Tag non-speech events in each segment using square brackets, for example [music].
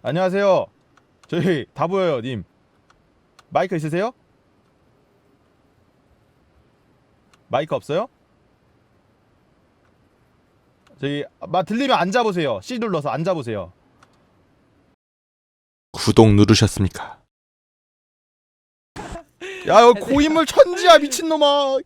안녕하세요. 저희 다 보여요, 님. 마이크 있으세요? 마이크 없어요? 저희 마 들리면 앉아 보세요. C 눌러서 앉아 보세요. 구독 누르셨습니까? 야, 여기 고인물 천지야 미친놈아.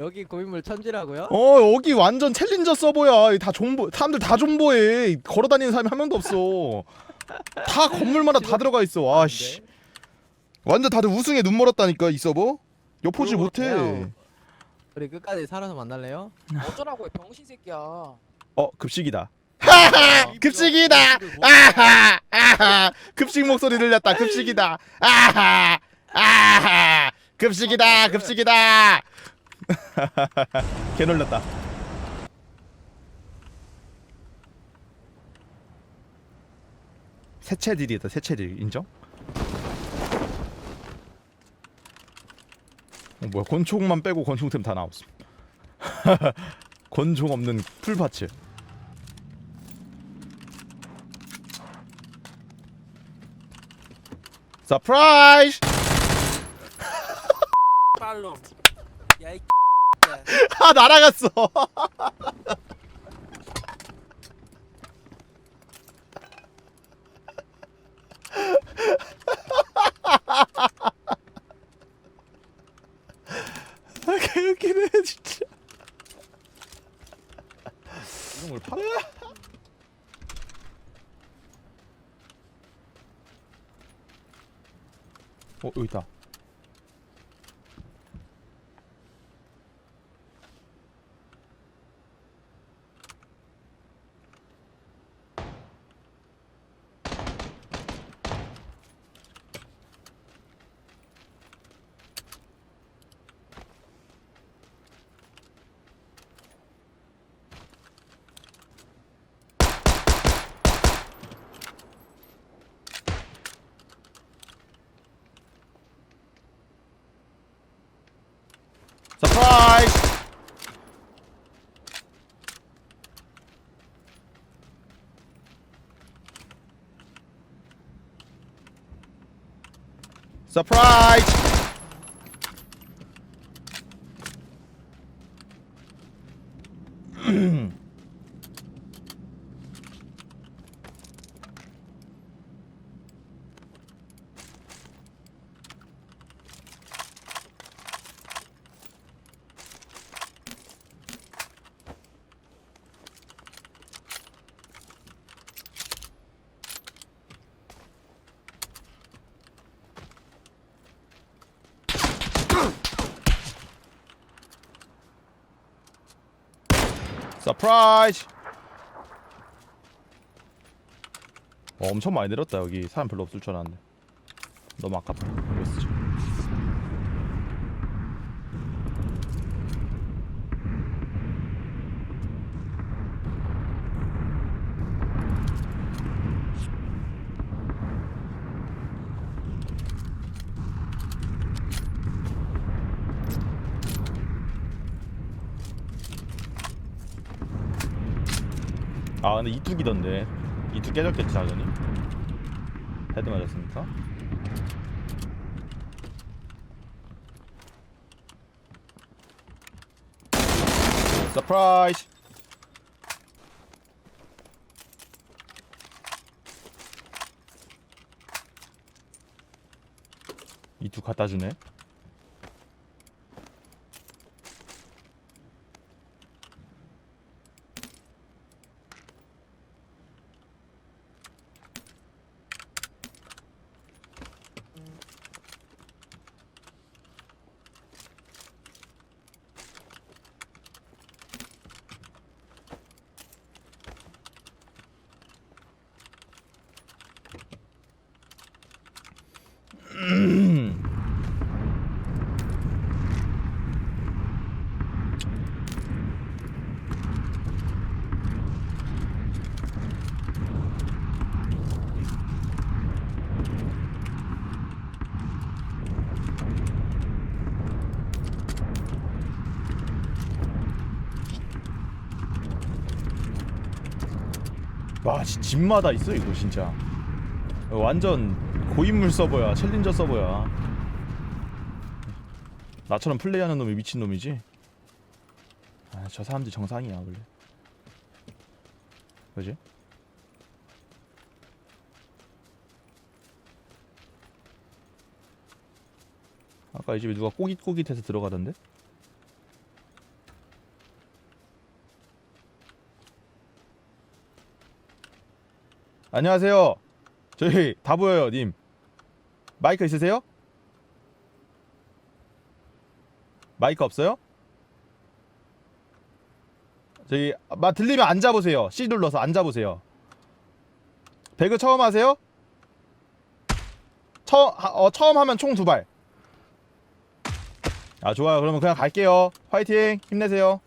여기 고인물 천지라고요? 어, 여기 완전 챌린저 서버야. 이다 존보 사람들 다 존보해. 걸어 다니는 사람이 한 명도 없어. [laughs] 다 건물마다 다 들어가 있어. 와 씨. 완전 다들 우승에 눈 멀었다니까 이 서버. 엿보지 못해. 그러게요. 우리 끝까지 살아서 만날래요? 어쩌라고 해 병신 새끼야. 어, 급식이다. 하하! 급식이다. 아하! 아하! 급식 목소리 들렸다. 급식이다. 아하! 아하! 급식이다. 급식이다. [laughs] 개 놀랐다. 새채들이다. 새채들 인정? 어, 뭐야? 권총만 빼고 권총템 다 나왔어. [laughs] 권총 없는 풀파츠. 서프라이즈! 빨로. 야이 아 날아갔어. 아, [laughs] 개웃기네 진짜. 이런 걸 팔아? 어 여기 있다. 서프라이즈! 서 서프라이즈! 어, 엄청 많이 내렸다. 여기 사람 별로 없을 줄 알았는데. 너무 아깝다. 쓰 근데 이뚝이던데. 이뚝 깨졌겠지 당연히. 헤드 맞았으니까 서프라이즈! 이뚝 갖다 주네 와 지- 집마다 있어 이거 진짜 완전 고인물 서버야 챌린저 서버야 나처럼 플레이하는 놈이 미친놈이지 아 저 사람들 정상이야 원래 그지? 아까 이 집에 누가 꼬깃꼬깃해서 들어가던데? 안녕하세요. 저희 다 보여요, 님. 마이크 있으세요? 마이크 없어요? 저기 마 들리면 앉아 보세요. C 눌러서 앉아 보세요. 배그 처음 하세요? 처음 하- 어 처음 하면 총 두 발. 아 좋아요. 그러면 그냥 갈게요. 화이팅. 힘내세요.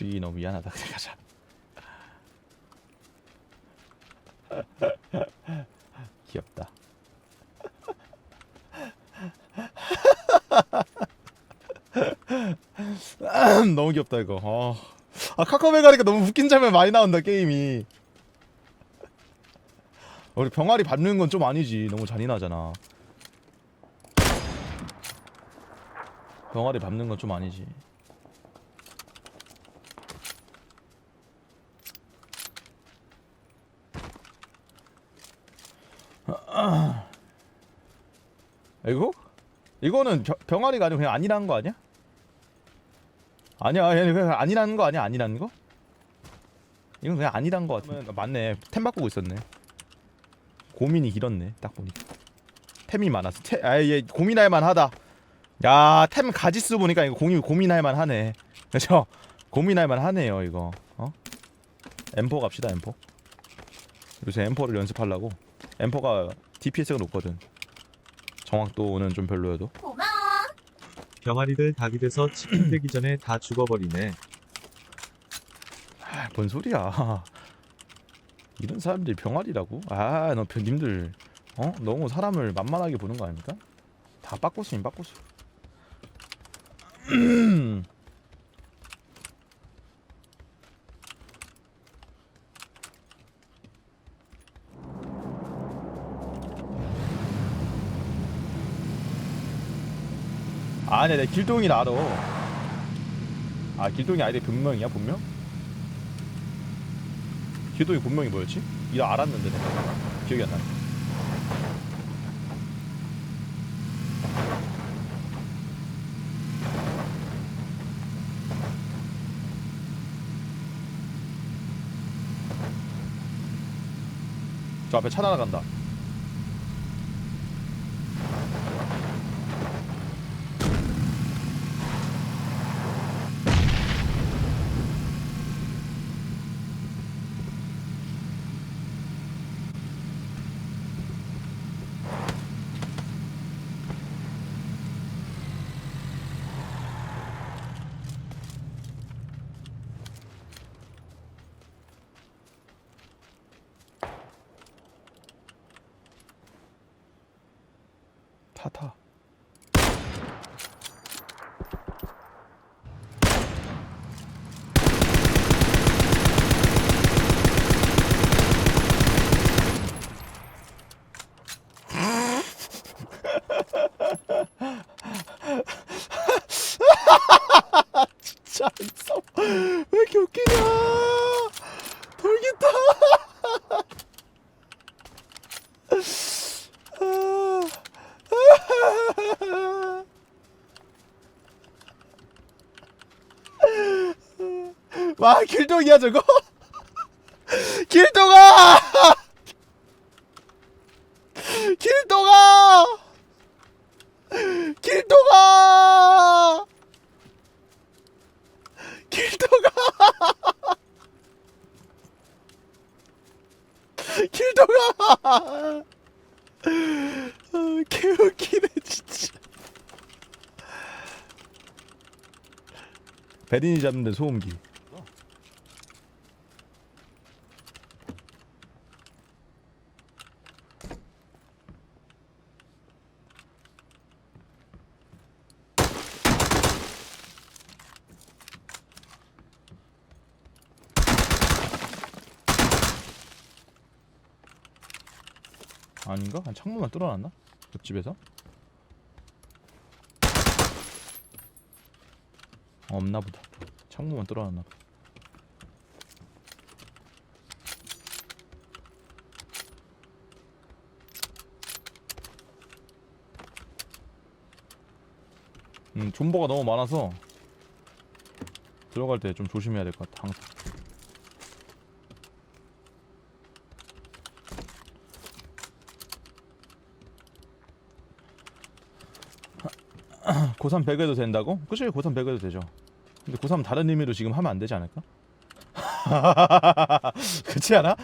주희 너무 미안하다. 그래 가자. [laughs] 귀엽다. [laughs] 너무 귀엽다 이거. 어. 아 카카오백 하니까 너무 웃긴 장면 많이 나온다 게임이. 우리 병아리 밟는 건 좀 아니지. 너무 잔인하잖아. 병아리 밟는 건 좀 아니지. 이거? 이거는 병, 병아리가 아니고 그냥 아니라는 거 아니야? 아니야, 얘는 그냥 아니라는 거 아니야? 아니라는 거? 이건 그냥 아니란 거 같아. 맞네. 템 바꾸고 있었네. 고민이 길었네. 딱 보니까. 템이 많았어. 템, 아, 얘 고민할 만 하다. 야, 템 가지수 보니까 이거 고민 고민할 만 하네. 그렇죠? 고민할 만 하네요, 이거. 어? M4 갑시다, M4. 요새 M4를 연습하려고. M4가 DPS가 높거든. 정확도는 좀 별로여도. 병아리들 닭이 돼서 치킨 [clears throat] 되기 전에 다 죽어버리네. 아, 뭔 소리야? 이런 사람들이 병아리라고? 아, 너 병- 님들 어 너무 사람을 만만하게 보는 거 아닙니까? 다 빠꼬스님 빠꼬스. [clears throat] 아니야, 내 길동이 알아. 아, 길동이 아이디 본명이야, 본명? 길동이 본명이 뭐였지? 이거 알았는데 내가 기억이 안 나네. 저 앞에 차 날아간다. 타타. [laughs] 진짜. 왜 이렇게 웃기냐? 돌겠다. 와 길동이야 저거? [laughs] [laughs] 길동아! 길동아! [laughs] 길동아! 길동아! 길동아! 아, 개웃기네 진짜. 베린이 잡는 소음기. 아닌가? 한 창문만 뚫어놨나? 옆집에서? 없나 보다. 창문만 뚫어놨나 봐. 음, 존버가 너무 많아서 들어갈 때 좀 조심해야 될 것 같아. 항상. 고3 배그해도 된다고? 그치 고3 배그해도 되죠 근데 고3 다른 의미로 지금 하면 안 되지 않을까? [laughs] 그렇지 않아?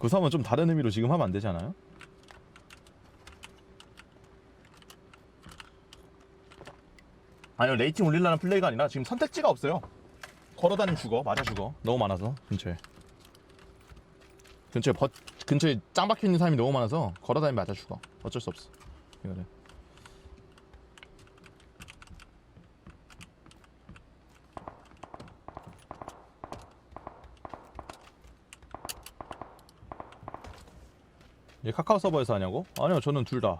고3은 좀 다른 의미로 지금 하면 안 되지 않아요? 아니요 레이팅 올리려는 플레이가 아니라 지금 선택지가 없어요 걸어다니면 죽어 맞아 죽어 너무 많아서 근처에 근처에 버, 근처에 짱 박혀 있는 사람이 너무 많아서 걸어다니면 맞아 죽어 어쩔 수 없어 이거는 얘 카카오 서버에서 하냐고? 아니요 저는 둘 다.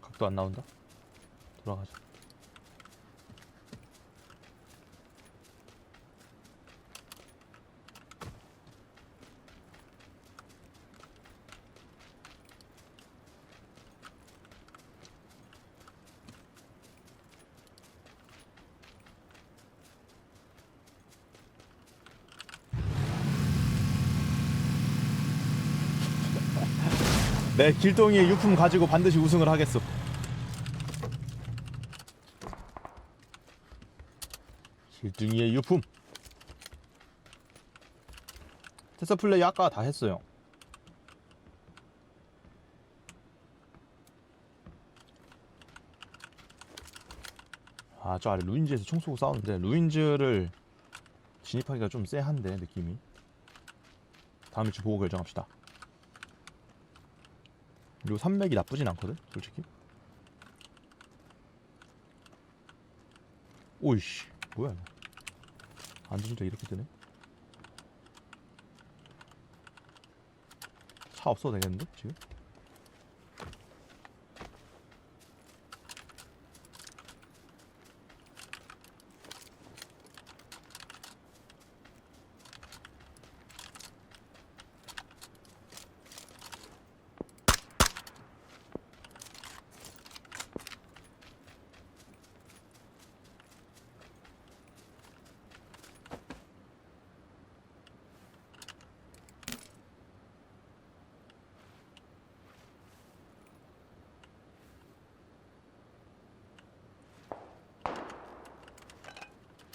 각도 안 나온다. 돌아가자. 내 길동이의 유품 가지고 반드시 우승을 하겠어. 길동이의 유품. 테스트 플레이 아까 다 했어요. 아, 저 아래 루인즈에서 총 쏘고 싸우는데 루인즈를 진입하기가 좀 쎄한데 느낌이. 다음 주 보고 결정합시다. 그리고 산맥이 나쁘진 않거든 솔직히. 오이씨 뭐야 안전운전 이렇게 뜨네? 차 없어도 되겠는데 지금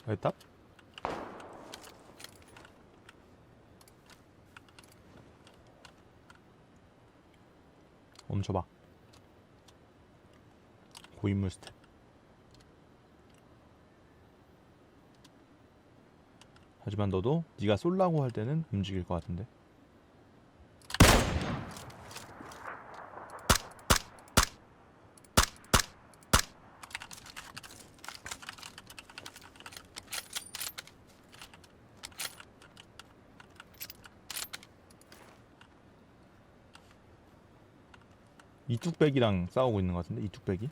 됐다? 멈춰봐. 고인물 스텝. 하지만 너도 네가 쏠라고 할 때는 움직일 것 같은데 이뚝배기랑 싸우고 있는 것 같은데? 이뚝배기?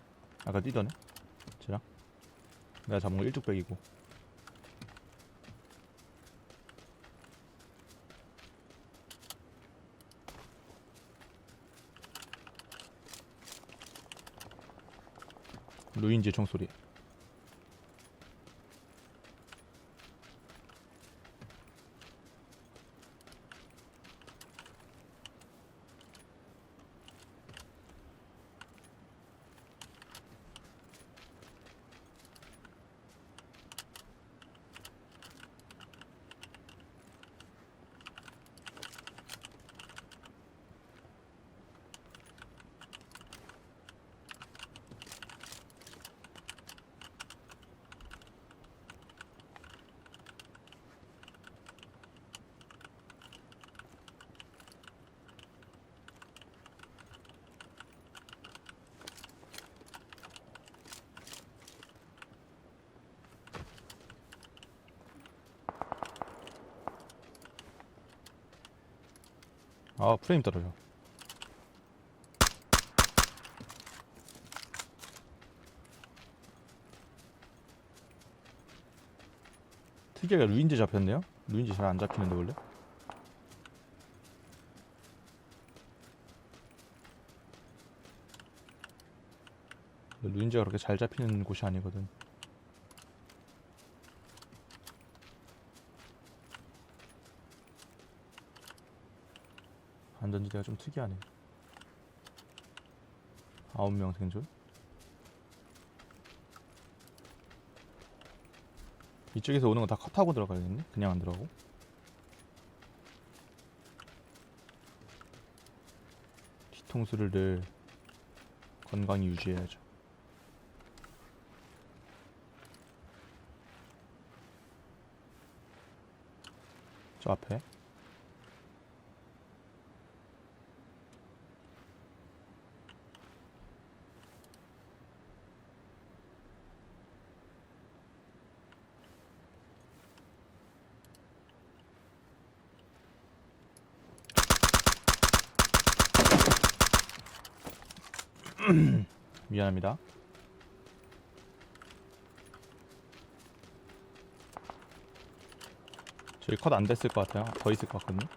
아까 뛰더네? 쟤랑? 내가 잡은 거 일뚝배기고. 루인지 총소리 아 프레임 떨어져. 특이하게 루인지 잡혔네요? 루인지 잘 안 잡히는데 원래? 루인지가 그렇게 잘 잡히는 곳이 아니거든 안전지대가 좀 특이하네 아홉 명 생존. 이쪽에서 오는 거 다 컷하고 들어가야겠네. 그냥 안 들어가고. 뒤통수를 늘 건강히 유지해야죠. 저 앞에 [clears throat] 미안합니다. 저희 컷 안 됐을 것 같아요. 더 있을 것 같거든요.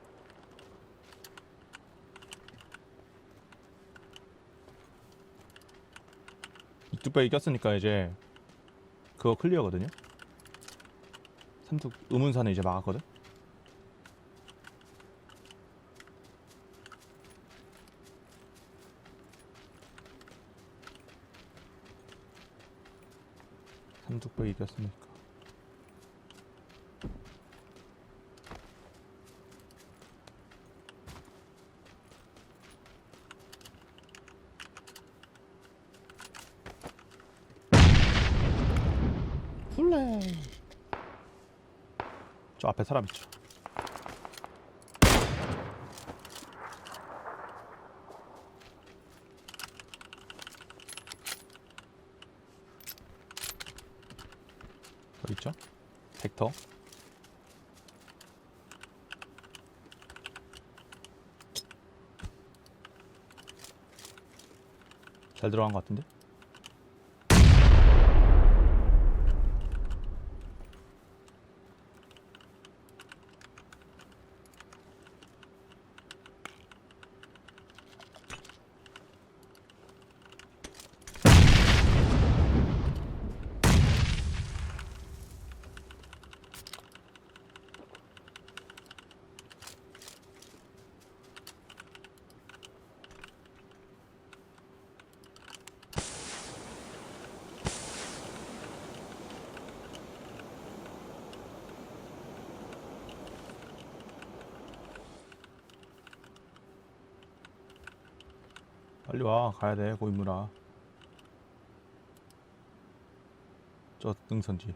이 뚝배기 꼈으니까 이제 그거 클리어거든요. 삼뚝 의문산에 이제 막았거든. 그 일이었습니까? 저 앞에 사람 있죠. 더 있죠? 벡터. 잘 들어간 것 같은데? 빨리 와. 가야 돼. 고인물아. 저 능선 뒤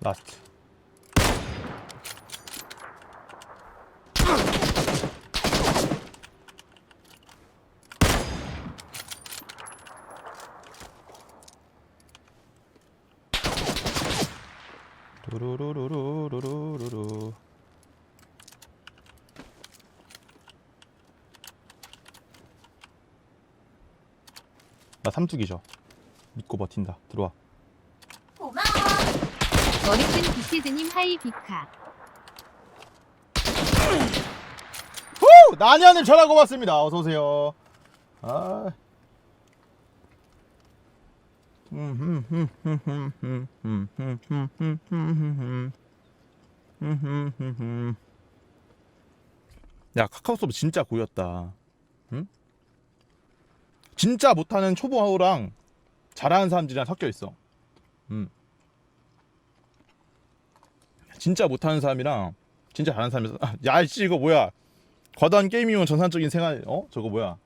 라스트 삼뚝이죠 믿고 버틴다 들어와 머리끈 비시즈님 하이 비카. 후! 나년님 전화 고맙습니다 어서 오세요 아 야 카카오소프 진짜 고였다 응? 진짜 못하는 초보 하우랑 잘하는 사람들이랑 섞여 있어. 음. 진짜 못하는 사람이랑 진짜 잘하는 사람이 아, 야씨 이거 뭐야? 과도한 게이밍은 정상적인 생활 어? 저거 뭐야